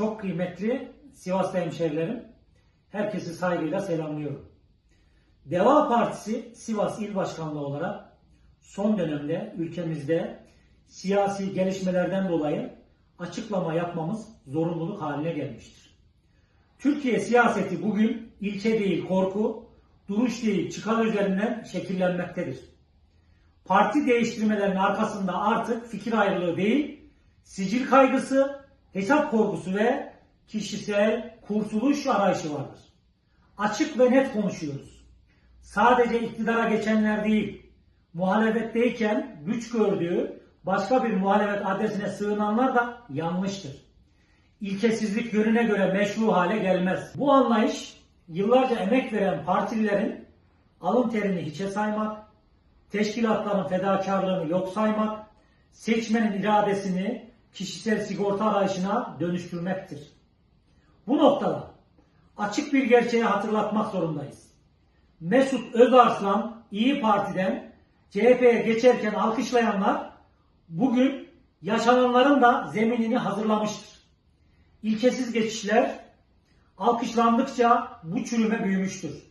Çok kıymetli Sivaslı hemşehrilerim, herkesi saygıyla selamlıyorum. Deva Partisi Sivas İl Başkanlığı olarak son dönemde ülkemizde siyasi gelişmelerden dolayı açıklama yapmamız zorunluluk haline gelmiştir. Türkiye siyaseti bugün ilke değil korku, duruş değil çıkar üzerinden şekillenmektedir. Parti değiştirmelerin arkasında artık fikir ayrılığı değil, sicil kaygısı, hesap korkusu ve kişisel kurtuluş arayışı vardır. Açık ve net konuşuyoruz. Sadece iktidara geçenler değil, muhalefetteyken güç gördüğü başka bir muhalefet adresine sığınanlar da yanlıştır. İlkesizlik yönüne göre meşru hale gelmez. Bu anlayış yıllarca emek veren partililerin alın terini hiçe saymak, teşkilatların fedakarlığını yok saymak, seçmenin iradesini kişisel sigorta arayışına dönüştürmektir. Bu noktada açık bir gerçeği hatırlatmak zorundayız. Mesut Özarslan İyi Parti'den CHP'ye geçerken alkışlayanlar bugün yaşananların da zeminini hazırlamıştır. İlkesiz geçişler alkışlandıkça bu çürüme büyümüştür.